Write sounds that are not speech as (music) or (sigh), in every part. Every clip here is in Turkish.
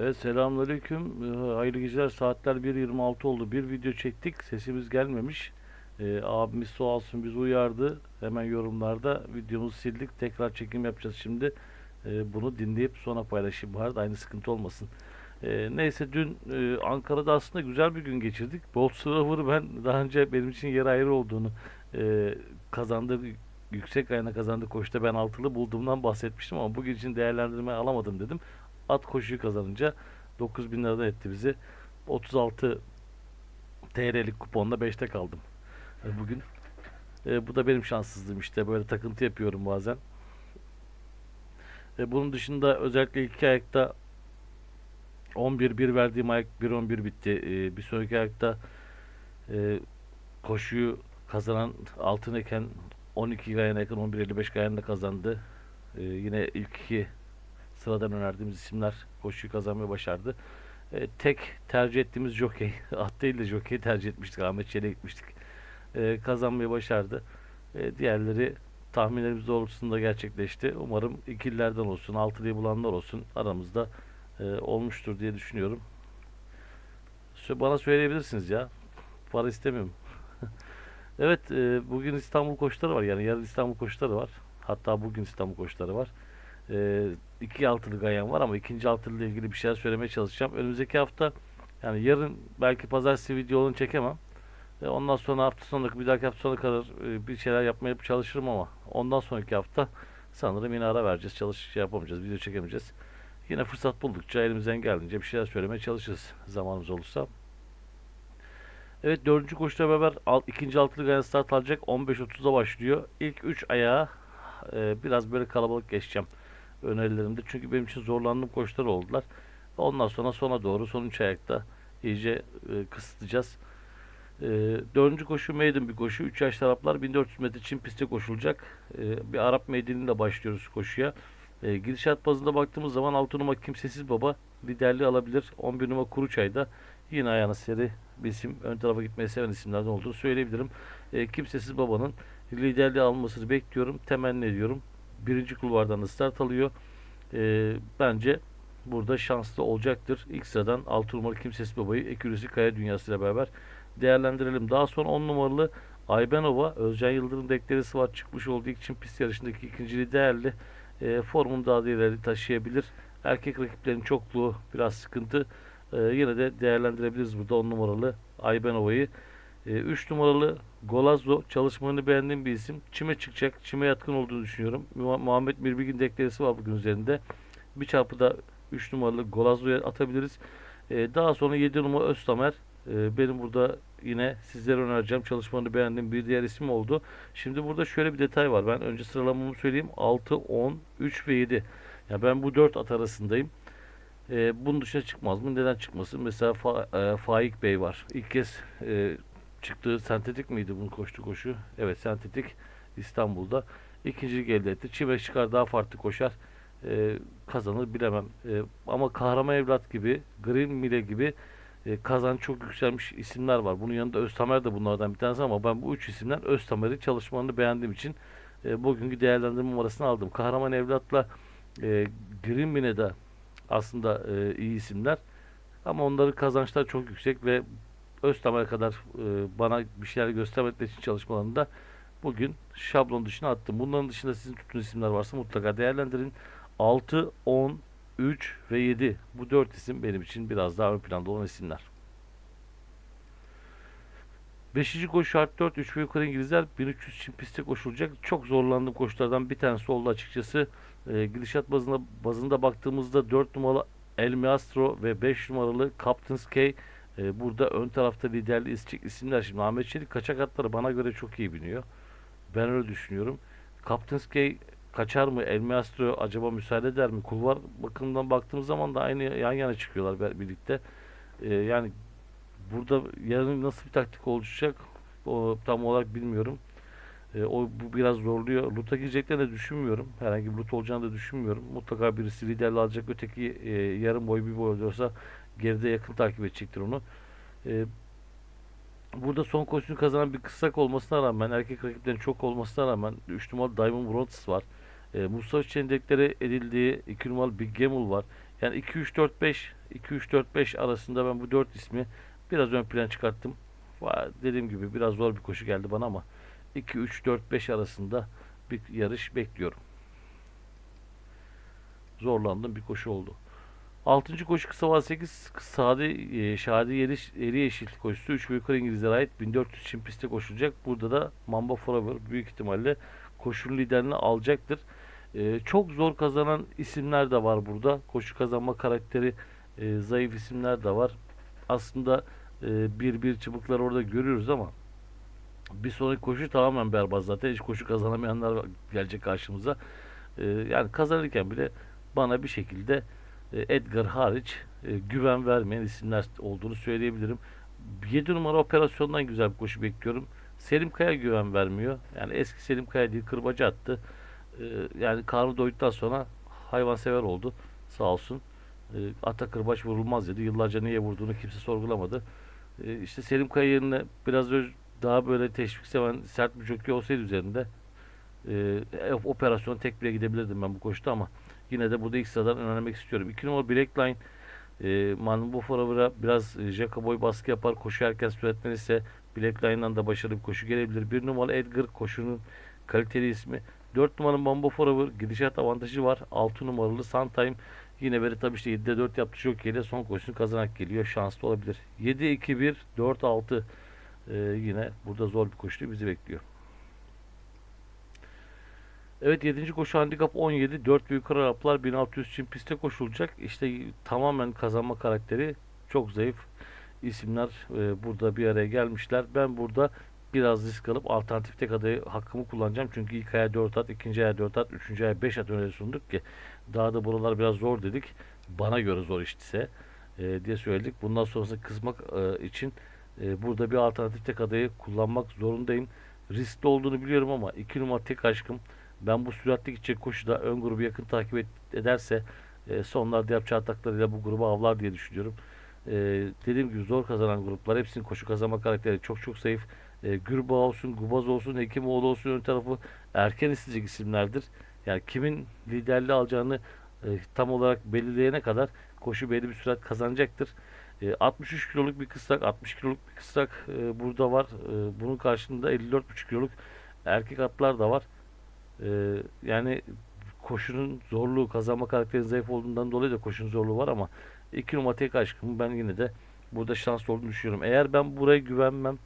Evet selamünaleyküm. Ee, Hayırlı geceler. Saatler 1.26 oldu. Bir video çektik. Sesimiz gelmemiş. Ee, abimiz sağ olsun bizi uyardı. Hemen yorumlarda videomuzu sildik. Tekrar çekim yapacağız şimdi. Ee, bunu dinleyip sonra paylaşayım. Arada aynı sıkıntı olmasın. Ee, neyse dün e, Ankara'da aslında güzel bir gün geçirdik. Bolt Silver'ı ben daha önce benim için yer ayrı olduğunu e, kazandığı yüksek ayına kazandığı koşuda ben altılı bulduğumdan bahsetmiştim ama bugün için değerlendirme alamadım dedim. At koşuyu kazanınca 9000 liradan etti bizi. 36 TL'lik kuponla 5'te kaldım. E, Bugün. E, bu da benim şanssızlığım işte. Böyle takıntı yapıyorum bazen. E, bunun dışında özellikle ilk ayakta 11-1 verdiğim ayak 1-11 bitti. E, bir sonraki ayakta e, koşuyu kazanan altın eken 12 gayana yakın 11.55 gayanda kazandı. E, yine ilk iki sıradan önerdiğimiz isimler koşuyu kazanmayı başardı. E, tek tercih ettiğimiz jockey, (laughs) at değil de jockey tercih etmiştik. Ahmet Çelik'e gitmiştik. E, kazanmayı başardı. E, diğerleri tahminlerimiz doğrultusunda gerçekleşti. Umarım ikililerden olsun, altılıyı bulanlar olsun aramızda e, olmuştur diye düşünüyorum. Bana söyleyebilirsiniz ya. Para istemiyorum. (laughs) Evet, e, bugün İstanbul koşuları var. Yani yarın İstanbul koşuları var. Hatta bugün İstanbul koşuları var. E, iki altılı gayan var ama ikinci altılı ile ilgili bir şeyler söylemeye çalışacağım. Önümüzdeki hafta yani yarın belki pazartesi videolarını çekemem. E, ondan sonra hafta sonraki bir dahaki hafta sonu kadar e, bir şeyler yapmaya çalışırım ama ondan sonraki hafta sanırım yine ara vereceğiz. Çalış şey yapamayacağız, video çekemeyeceğiz. Yine fırsat buldukça elimizden geldiğince bir şeyler söylemeye çalışırız zamanımız olursa. Evet dördüncü koşuyla beraber alt, ikinci altılı gayen start alacak. 15.30'da başlıyor. İlk 3 ayağa e, biraz böyle kalabalık geçeceğim önerilerimde. Çünkü benim için zorlandığım koşular oldular. Ondan sonra sona doğru son 3 ayakta iyice e, kısıtlayacağız. E, dördüncü koşu maiden bir koşu. 3 yaş taraflar 1400 metre çim pistte koşulacak. E, bir Arap meydanıyla başlıyoruz koşuya. E, gidişat bazında baktığımız zaman 6 numara Kimsesiz Baba liderliği alabilir. 11 numara Kuruçay'da yine ayağına seri bir isim. Ön tarafa gitmeyi seven isimlerden olduğunu söyleyebilirim. E, Kimsesiz Baba'nın liderliği almasını bekliyorum. Temenni ediyorum. Birinci kulvardan da start alıyor. E, bence burada şanslı olacaktır. İlk sıradan 6 numaralı Kimsesiz Baba'yı Ekürüsü Kaya Dünyası ile beraber değerlendirelim. Daha sonra 10 numaralı Aybenova Özcan Yıldırım deklaresi var. Çıkmış olduğu için pist yarışındaki ikinciliği değerli. E, formunu daha da ileri taşıyabilir. Erkek rakiplerin çokluğu biraz sıkıntı. E, yine de değerlendirebiliriz burada 10 numaralı Aybenova'yı. 3 numaralı Golazzo çalışmalarını beğendiğim bir isim. Çime çıkacak. Çime yatkın olduğunu düşünüyorum. Mu- Muhammed Mirbilgin deklaresi var bugün üzerinde. Bir çarpıda 3 numaralı Golazzo'ya atabiliriz. E, daha sonra 7 numara Öztamer. E, benim burada yine sizlere önereceğim çalışmalarını beğendiğim bir diğer isim oldu. Şimdi burada şöyle bir detay var. Ben önce sıralamamı söyleyeyim. 6, 10, 3 ve 7. Ya ben bu 4 at arasındayım. E, bunun dışına çıkmaz mı? Neden çıkmasın? Mesela Fa- e, Faik Bey var. İlk kez e, çıktığı sentetik miydi bunun koştu koşu? Evet sentetik İstanbul'da. İkincilik elde etti. Çive çıkar daha farklı koşar. E, kazanır bilemem. E, ama Kahraman Evlat gibi, Green Mile gibi e, kazan çok yükselmiş isimler var. Bunun yanında Öztamer de bunlardan bir tanesi ama ben bu üç isimden Öztamer'in çalışmalarını beğendiğim için e, bugünkü değerlendirme numarasını aldım. Kahraman Evlat'la e, Green Mine'de aslında e, iyi isimler. Ama onların kazançları çok yüksek ve Öztamer kadar e, bana bir şeyler göstermekleri için çalışmalarında bugün şablon dışına attım. Bunların dışında sizin tuttuğunuz isimler varsa mutlaka değerlendirin. 6, 10, 3 ve 7 bu 4 isim benim için biraz daha ön planda olan isimler. Beşinci koşu şart 4 3 ve yukarı İngilizler 1300 çim pistte koşulacak. Çok zorlandığım koşulardan bir tanesi oldu açıkçası. E, gidişat bazında, bazında baktığımızda 4 numaralı El Maestro ve 5 numaralı Captain's K e, burada ön tarafta liderliği isteyecek isimler. Şimdi Ahmet Çelik kaçak atları bana göre çok iyi biniyor. Ben öyle düşünüyorum. Captain's K kaçar mı? El Maestro acaba müsaade eder mi? Kulvar bakımından baktığımız zaman da aynı yan yana çıkıyorlar birlikte. E, yani burada yarın nasıl bir taktik oluşacak o tam olarak bilmiyorum. E, o bu biraz zorluyor. Luta gireceklerini de düşünmüyorum. Herhangi bir lut olacağını da düşünmüyorum. Mutlaka birisi liderliği alacak. Öteki e, yarım boy bir boy oluyorsa geride yakın takip edecektir onu. E, burada son koşusunu kazanan bir kıssak olmasına rağmen erkek rakiplerin çok olmasına rağmen 3 numaralı Diamond Brontes var. E, Mustafa Çendekleri edildiği 2 numaralı Big Gamble var. Yani 2-3-4-5 2-3-4-5 arasında ben bu 4 ismi biraz ön plan çıkarttım. Dediğim gibi biraz zor bir koşu geldi bana ama 2-3-4-5 arasında bir yarış bekliyorum. Zorlandığım bir koşu oldu. Altıncı koşu kısa var 8 Sade e, Şadi Yeri, Eri Yeşil koşusu 3 yukarı İngilizlere ait 1400 çim pistte koşulacak. Burada da Mamba Forever büyük ihtimalle koşunun liderini alacaktır. E, çok zor kazanan isimler de var burada. Koşu kazanma karakteri e, zayıf isimler de var. Aslında e, bir bir çubuklar orada görüyoruz ama bir sonraki koşu tamamen berbat zaten. Hiç koşu kazanamayanlar gelecek karşımıza. E, yani kazanırken bile bana bir şekilde e, Edgar hariç e, güven vermeyen isimler olduğunu söyleyebilirim. 7 numara operasyondan güzel bir koşu bekliyorum. Selim Kaya güven vermiyor. Yani eski Selim Kaya değil kırbacı attı. E, yani karnı doyduktan sonra hayvansever oldu. Sağ olsun. E, ata kırbaç vurulmaz dedi. Yıllarca niye vurduğunu kimse sorgulamadı. E, işte Selim Kaya yerine biraz ö- daha böyle teşvik seven sert bir jockey olsaydı üzerinde e, operasyona tek bile gidebilirdim ben bu koşuda ama Yine de burada ilk sıradan önermek istiyorum. 2 numara Blackline e, Manbo Forever'a biraz e, Jacoboy baskı yapar. Koşu erken süretlenirse Blackline'dan da başarılı bir koşu gelebilir. 1 numara Edgar koşunun kaliteli ismi. 4 numaralı Mambo Forever gidişat avantajı var. 6 numaralı Suntime yine veri tabii işte 7'de 4 yaptı çok ile son koşusunu kazanak geliyor. Şanslı olabilir. 7-2-1 4-6 e, yine burada zor bir koşu bizi bekliyor. Evet 7. koşu handikap 17. 4 büyük Araplar 1600 çim pistte koşulacak. İşte tamamen kazanma karakteri çok zayıf isimler e, burada bir araya gelmişler. Ben burada biraz risk alıp alternatif tek adayı hakkımı kullanacağım. Çünkü ilk aya 4 at, ikinci aya 4 at, üçüncü aya 5 at öneri sunduk ki daha da buralar biraz zor dedik. Bana göre zor iştise e, diye söyledik. Bundan sonrasını kızmak e, için e, burada bir alternatif tek adayı kullanmak zorundayım. Riskli olduğunu biliyorum ama 2 numara tek aşkım ben bu süratli gidecek koşuda ön grubu yakın takip et- ederse e, sonlarda yapacağı ataklarıyla bu grubu avlar diye düşünüyorum. E, dediğim gibi zor kazanan gruplar hepsinin koşu kazanma karakteri çok çok zayıf. E, Gürba olsun, Gubaz olsun, Hekimoğlu olsun ön tarafı erken isteyecek isimlerdir. Yani kimin liderliği alacağını e, tam olarak belirleyene kadar koşu belli bir sürat kazanacaktır. E, 63 kiloluk bir kısrak, 60 kiloluk bir kısrak e, burada var. E, bunun karşında 54,5 kiloluk erkek atlar da var. Ee, yani koşunun zorluğu kazanma karakteri zayıf olduğundan dolayı da koşunun zorluğu var ama iki numara tek aşkım ben yine de burada şanslı olduğunu düşünüyorum. Eğer ben buraya güvenmem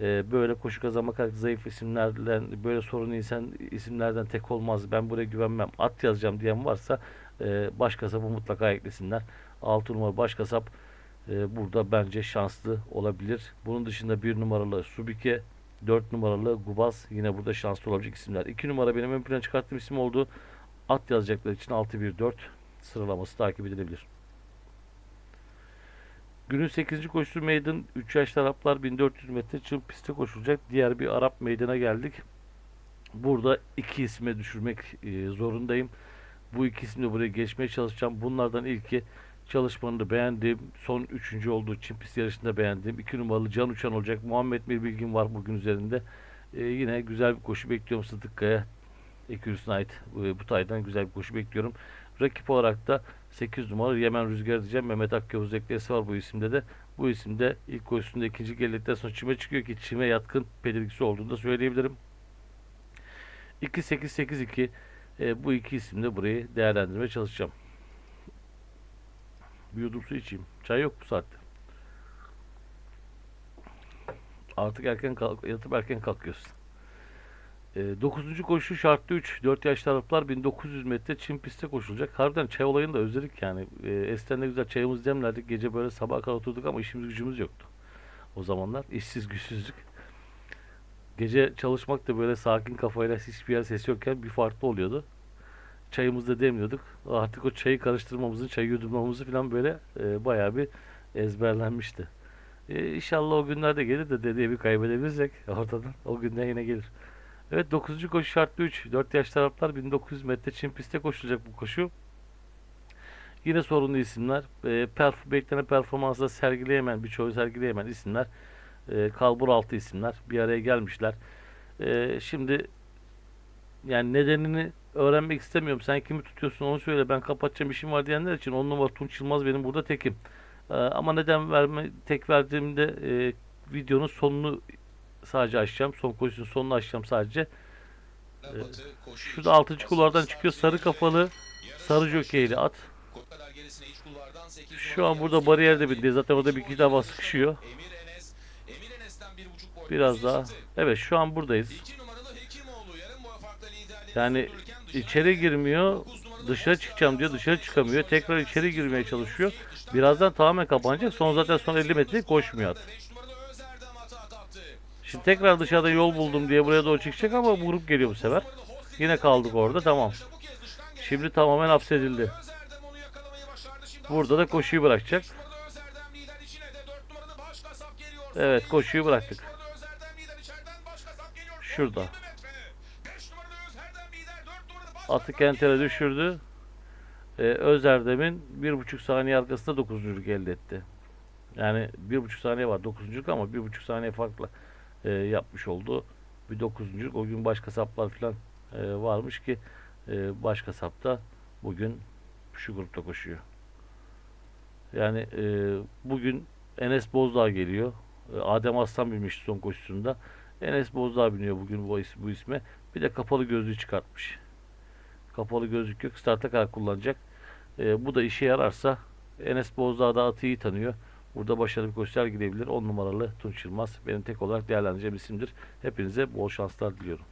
e, böyle koşu kazanma karakteri zayıf isimlerden böyle sorunlu insan isimlerden tek olmaz. Ben buraya güvenmem. At yazacağım diyen varsa e, baş kasabı mutlaka eklesinler. 6 numara baş kasap e, burada bence şanslı olabilir. Bunun dışında bir numaralı Subike 4 numaralı Gubaz yine burada şanslı olabilecek isimler. 2 numara benim ön plana çıkarttığım isim oldu. At yazacaklar için 6-1-4 sıralaması takip edilebilir. Günün 8. koşusu meydan 3 yaşlı Araplar 1400 metre çım pistte koşulacak. Diğer bir Arap meydana geldik. Burada iki isme düşürmek e, zorundayım. Bu iki isimle buraya geçmeye çalışacağım. Bunlardan ilki çalışmanı beğendiğim, son üçüncü olduğu Çin pist yarışında beğendiğim iki numaralı Can Uçan olacak. Muhammed bir bilgim var bugün üzerinde. Ee, yine güzel bir koşu bekliyorum Sıdık Kaya. Ekürüsüne ait e, bu taydan güzel bir koşu bekliyorum. Rakip olarak da 8 numaralı Yemen Rüzgar diyeceğim. Mehmet Akyavuz eklesi var bu isimde de. Bu isimde ilk koşusunda ikinci geldikten sonra çime çıkıyor ki çime yatkın pedirgisi olduğunu da söyleyebilirim. 2-8-8-2 e, bu iki isimde burayı değerlendirmeye çalışacağım. Bir yudum su içeyim. Çay yok bu saatte. Artık erken kalk, yatıp erken kalkıyorsun. E, 9. koşu şartlı 3. 4 yaşlı Araplar 1900 metre Çin pistte koşulacak. Harbiden çay olayını da özledik yani. E, eskiden ne güzel çayımızı demlerdik. Gece böyle sabah kadar oturduk ama işimiz gücümüz yoktu. O zamanlar işsiz güçsüzlük. Gece çalışmak da böyle sakin kafayla hiçbir yer ses yokken bir farklı oluyordu çayımızı da demliyorduk. Artık o çayı karıştırmamızın, çayı yudumlamamızı falan böyle e, bayağı bir ezberlenmişti. E, inşallah o günlerde gelir de dediği bir kaybedebilirsek ortadan. O günden yine gelir. Evet 9. koşu şartlı 3. 4 yaş taraftar 1900 metre Çin pistte koşulacak bu koşu. Yine sorunlu isimler. E, perf beklenen performansla sergileyemeyen, birçoğu sergileyemeyen isimler. E, kalbur altı isimler bir araya gelmişler. E, şimdi yani nedenini öğrenmek istemiyorum. Sen kimi tutuyorsun onu söyle. Ben kapatacağım işim var diyenler için 10 numara Tunç Yılmaz benim burada tekim. Ee, ama neden verme tek verdiğimde e, videonun sonunu sadece açacağım. Son koşusunun sonunu açacağım sadece. Şurada 6. kulvardan çıkıyor sarı kafalı sarı jokeyli at. Şu an burada bariyer de bindi. Zaten orada bir iki defa sıkışıyor. Biraz daha. Evet şu an buradayız. Yani içeri girmiyor. Dışarı çıkacağım diyor. Dışarı çıkamıyor. Tekrar içeri girmeye çalışıyor. Birazdan tamamen kapanacak. Son zaten son 50 metre koşmuyor at. Şimdi tekrar dışarıda yol buldum diye buraya doğru çıkacak ama bu grup geliyor bu sefer. Yine kaldık orada. Tamam. Şimdi tamamen hapsedildi. Burada da koşuyu bırakacak. Evet koşuyu bıraktık. Şurada. Atı kentere düşürdü. Ee, Özerdem'in bir buçuk saniye arkasında dokuzunculuk elde etti. Yani bir buçuk saniye var dokuzunculuk ama bir buçuk saniye farkla e, yapmış oldu. Bir dokuzunculuk. O gün başka saplar falan e, varmış ki e, başka sapta bugün şu grupta koşuyor. Yani e, bugün Enes Bozdağ geliyor. E, Adem Aslan binmişti son koşusunda. Enes Bozdağ biniyor bugün bu, is- bu isme. Bir de kapalı gözlüğü çıkartmış. Kapalı gözlük yok. Starta kadar kullanacak. E, bu da işe yararsa Enes Bozdağ da atı iyi tanıyor. Burada başarılı bir koşular gidebilir. 10 numaralı Tunç Yılmaz benim tek olarak değerlendireceğim isimdir. Hepinize bol şanslar diliyorum.